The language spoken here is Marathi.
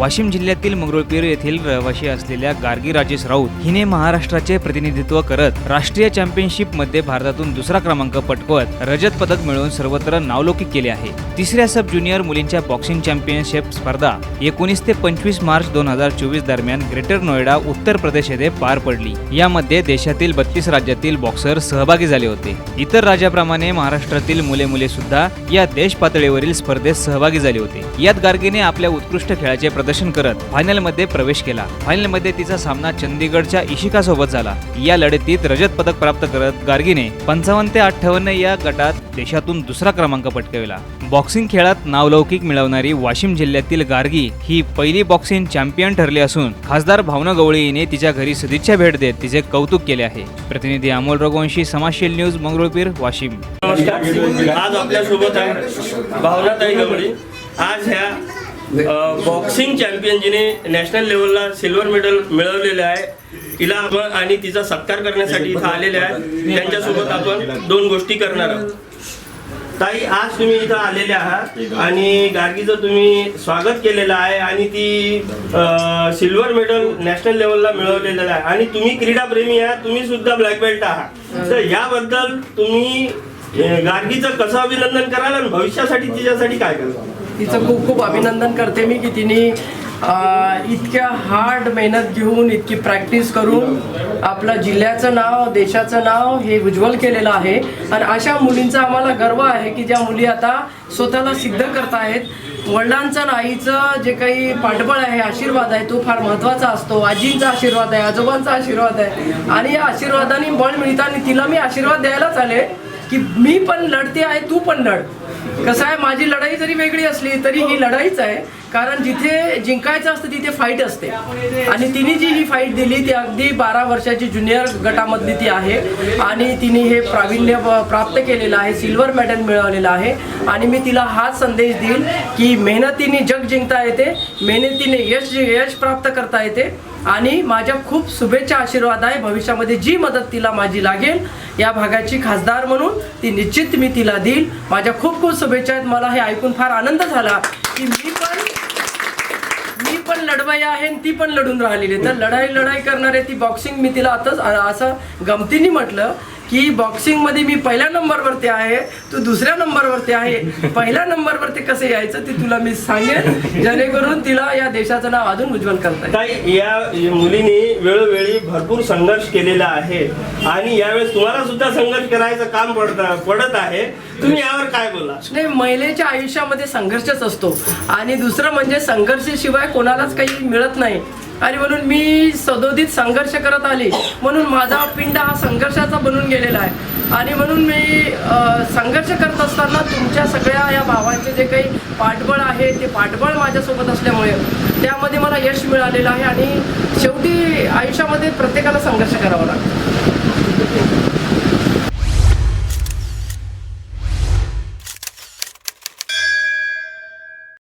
वाशिम जिल्ह्यातील मंगरुळपीर येथील रहिवाशी असलेल्या गार्गी राजेश राऊत हिने महाराष्ट्राचे प्रतिनिधित्व करत राष्ट्रीय चॅम्पियनशिपमध्ये भारतातून दुसरा क्रमांक पटकवत रजत पदक मिळवून सर्वत्र नावलौकिक केले आहे. तिसऱ्या सब ज्युनियर मुलींच्या बॉक्सिंग चॅम्पियनशिप स्पर्धा एकोणीस ते पंचवीस मार्च दोन हजार चोवीस दरम्यान ग्रेटर नोएडा उत्तर प्रदेश येथे पार पडली. यामध्ये देशातील बत्तीस राज्यातील बॉक्सर सहभागी झाले होते. इतर राज्याप्रमाणे महाराष्ट्रातील मुले मुले सुद्धा या देश पातळीवरील स्पर्धेत सहभागी झाले होते. यात गार्गीने आपल्या उत्कृष्ट खेळाचे प्रदर्शन करत फायनलमध्ये प्रवेश केला. फायनलमध्ये तिचा सामना चंदीगडच्या इशिकासोबत झाला. या लढतीत रजत पदक प्राप्त करत गार्गीने पंचावन्न ते अठ्ठावन्न या गटात देशातून दुसरा क्रमांक पटकाविला. बॉक्सिंग खेळात नावलौकिक मिळवणारी वाशिम जिल्ह्यातील गार्गी ही पहिली बॉक्सिंग चॅम्पियन ठरली असून खासदार भावना गवळी हिने तिच्या घरी सदिच्छा भेट देत तिचे कौतुक केले आहे. प्रतिनिधी अमोल रघुवंशी समाजशील न्यूज मंगरुळपीर वाशिम. आज आपल्यासोबत आहे भावनाताई गवळी. आज ह्या बॉक्सिंग चॅम्पियन जिने नॅशनल लेवलला सिल्वर मेडल मिळवलेलं आहे. तिला आपण आणि तिचा सत्कार करण्यासाठी इथं आलेले आहे त्यांच्यासोबत आपण दोन गोष्टी करणार आहोत. ताई आज तुम्ही इथं आलेले आहात आणि गार्गीचं तुम्ही स्वागत केलेलं आहे आणि ती सिल्वर मेडल नॅशनल लेवलला मिळवलेलं आहे. आणि तुम्ही क्रीडाप्रेमी आहात तुम्ही सुद्धा ब्लॅक बेल्ट आहात. तर याबद्दल तुम्ही गार्गीचं कसं अभिनंदन कराल आणि भविष्यासाठी तिच्यासाठी काय कराल तिचं खूप खूप अभिनंदन करते मी की तिने इतक्या हार्ड मेहनत घेऊन इतकी प्रॅक्टिस करून आपलं जिल्ह्याचं नाव देशाचं नाव हे उज्ज्वल केलेलं आहे. आणि अशा मुलींचा आम्हाला गर्व आहे की ज्या मुली आता स्वतःला सिद्ध करतायत वडिलांचं आणि आईचं जे काही पाठबळ आहे आशीर्वाद आहे तो फार महत्त्वाचा असतो. आजींचा आशीर्वाद आहे आजोबांचा आशीर्वाद आहे. आणि या आशीर्वादाने बळ मिळतं आणि तिला मी आशीर्वाद द्यायलाच आले की मी पण लढते आहे तू पण लढ. कसं आहे माझी लढाई जरी वेगळी असली तरी ही लढाईच आहे. कारण जिथे जिंकायचं असतं तिथे फाईट असते. आणि तिने जी ही फाईट दिली ती अगदी बारा वर्षाची ज्युनियर गटामधली ती आहे. आणि तिने हे प्रावीण्य प्राप्त केलेलं आहे सिल्वर मेडल मिळवलेलं आहे. आणि मी तिला हाच संदेश देईल की मेहनतीने जग जिंकता येते मेहनतीने यश यश प्राप्त करता येते. आणि माझ्या खूप शुभेच्छा आशीर्वाद आहे. भविष्यामध्ये जी मदत तिला माझी लागेल या भागाची खासदार म्हणून ती निश्चित मी तिला देईल. माझ्या खूप खूप शुभेच्छा आहेत. मला हे ऐकून फार आनंद झाला की मी पण लढवाई आहे आणि ती पण लढून राहिलेली आहे. तर लढाई लढाई करणारे ती बॉक्सिंग मी तिला आताच असं गमतीने म्हटलं की बॉक्सिंगमध्ये मी पहिल्या नंबरवरती आहे तू दुसऱ्या नंबरवरती आहे. पहिल्या नंबरवरती कसं यायचं ते तुला मी सांगेन. जेणेकरून तिला या देशाचं नाव अजून उज्ज्वल करता येईल. या मुलीने वेळोवेळी भरपूर संघर्ष केलेला आहे आणि यावेळेस तुम्हाला सुद्धा संघर्ष करायचं काम पडत पडत आहे. तुम्ही यावर काय बोला नाही महिलेच्या आयुष्यामध्ये संघर्षच असतो. आणि दुसरं म्हणजे संघर्षाशिवाय कोणालाच काही मिळत नाही. आणि म्हणून मी सदोदित संघर्ष करत आले. म्हणून माझा पिंड हा संघर्षाचा बनून गेलेला आहे. आणि म्हणून मी संघर्ष करत असताना तुमच्या सगळ्या या भावांचे जे काही पाठबळ आहे ते पाठबळ माझ्यासोबत असल्यामुळे त्यामध्ये मला यश मिळालेलं आहे आणि शेवटी आयुष्यामध्ये प्रत्येकाला संघर्ष करावा लागतो.